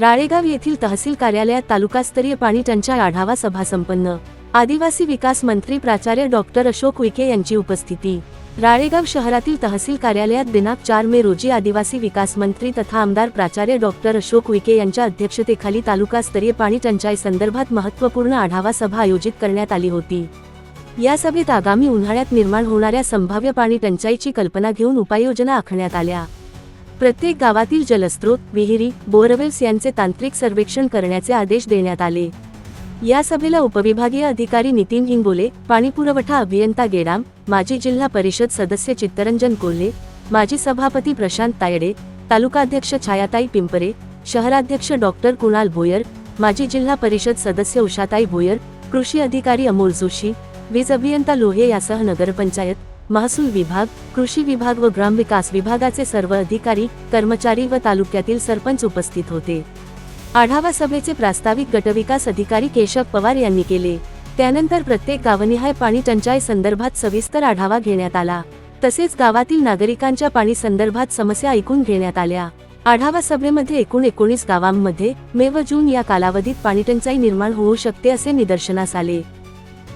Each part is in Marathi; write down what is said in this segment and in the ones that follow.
राळेगाव येथील तहसील कार्यालयात तालुकास्तरीय पाणी टंचाई आढावा सभा संपन्न. आदिवासी विकास मंत्री प्राचार्य डॉक्टर अशोक विखे यांची उपस्थिती. राळेगाव शहरातील तहसील कार्यालयात दिनांक चार मे रोजी आदिवासी विकास मंत्री तथा आमदार प्राचार्य डॉक्टर अशोक विखे यांच्या अध्यक्षतेखाली तालुकास्तरीय पाणी टंचाई संदर्भात महत्त्वपूर्ण आढावा सभा आयोजित करण्यात आली होती. या सभेत आगामी उन्हाळ्यात निर्माण होणाऱ्या संभाव्य पाणी टंचाईची कल्पना घेऊन उपाययोजना आखण्यात आल्या. प्रत्येक गावातील जलस्रोत विहिरी बोरवेल्स यांचे तांत्रिक सर्वेक्षण करण्याचे आदेश देण्यात आले. या सभेला उपविभागीय अधिकारी नितीन हिंगोले पाणीपुरवठा अभियंता गेडाम माजी जिल्हा परिषद सदस्य चित्तरंजन कोल्हे माजी सभापती प्रशांत तायडे तालुकाध्यक्ष छायाताई पिंपरे शहराध्यक्ष डॉक्टर कुणाल भोयर माजी जिल्हा परिषद सदस्य उषाताई भोयर कृषी अधिकारी अमोल जोशी वीज अभियंता लोहे यासह नगरपंचायत महसूल विभाग कृषी विभाग व ग्रामविकास विभागाचे सर्व अधिकारी कर्मचारी व तालुक्यातील सरपंच उपस्थित होते. आढावा सभेचे प्रास्ताविक गटविकास अधिकारी केशव पवार यांनी केले. त्यानंतर प्रत्येक गावनिहाय पाणी टंचाई संदर्भात सविस्तर आढावा घेण्यात आला. तसेच गावातील नागरिकांच्या पाणी संदर्भात समस्या ऐकून घेण्यात आल्या. आढावा सभेमध्ये एकूण एकोणीस गावांमध्ये मे व जून या कालावधीत पाणीटंचाई निर्माण होऊ शकते असे निदर्शनास आले.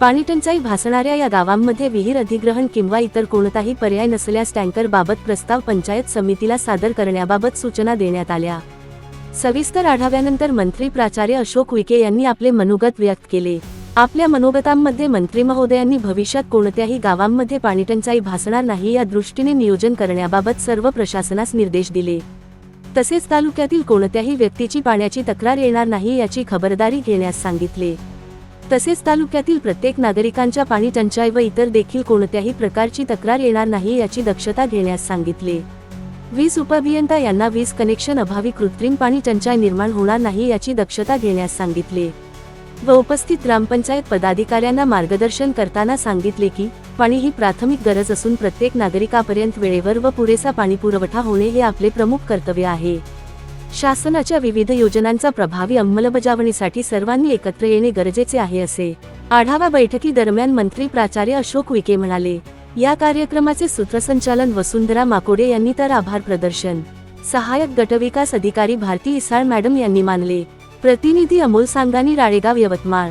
पाणीटंचाई भासणाऱ्या या गावांमध्ये विहीर अधिग्रहण किंवा इतर कोणताही पर्याय नसल्यास टँकर बाबत प्रस्ताव पंचायत समितीला सादर करण्याबाबत सूचना देण्यात आल्या. सविस्तर आढाव्यानंतर मंत्री प्राचार्य अशोक विके यांनी आपले मनोगत व्यक्त केले. आपल्या मनोगतांमध्ये मंत्री महोदयांनी भविष्यात कोणत्याही गावांमध्ये पाणीटंचाई भासणार नाही या दृष्टीने नियोजन करण्याबाबत सर्व प्रशासनास निर्देश दिले. तसेच तालुक्यातील कोणत्याही व्यक्तीची पाण्याची तक्रार येणार नाही याची खबरदारी घेण्यास सांगितले. तसेच तालुक्यातील प्रत्येक नागरिकांच्या पाणी टंचाई व इतर देखील कोणत्याही प्रकारची तक्रार येणार नाही याची दक्षता घेण्यास सांगितले. वीज उपअभियंता यांना वीज कनेक्शन अभावी कृत्रिम पाणी टंचाई निर्माण होणार नाही याची दक्षता घेण्यास सांगितले. व उपस्थित ग्रामपंचायत पदाधिकाऱ्यांना मार्गदर्शन करताना सांगितले की पाणी ही प्राथमिक गरज असून प्रत्येक नागरिकापर्यंत वेळेवर व पुरेसा पाणीपुरवठा होणे हे आपले प्रमुख कर्तव्य आहे. शासनाच्या विविध योजनांचा प्रभावी अंमलबजावणीसाठी सर्वांनी एकत्र येणे गरजेचे आहे असे आढावा बैठकी दरम्यान मंत्री प्राचार्य अशोक विके म्हणाले. या कार्यक्रमाचे सूत्रसंचालन वसुंधरा माकोडे यांनी तर आभार प्रदर्शन. सहाय्यक गटविकास अधिकारी भारती इसाळ मॅडम यांनी मानले. प्रतिनिधी अमोल सांगानी राळेगाव यवतमाळ.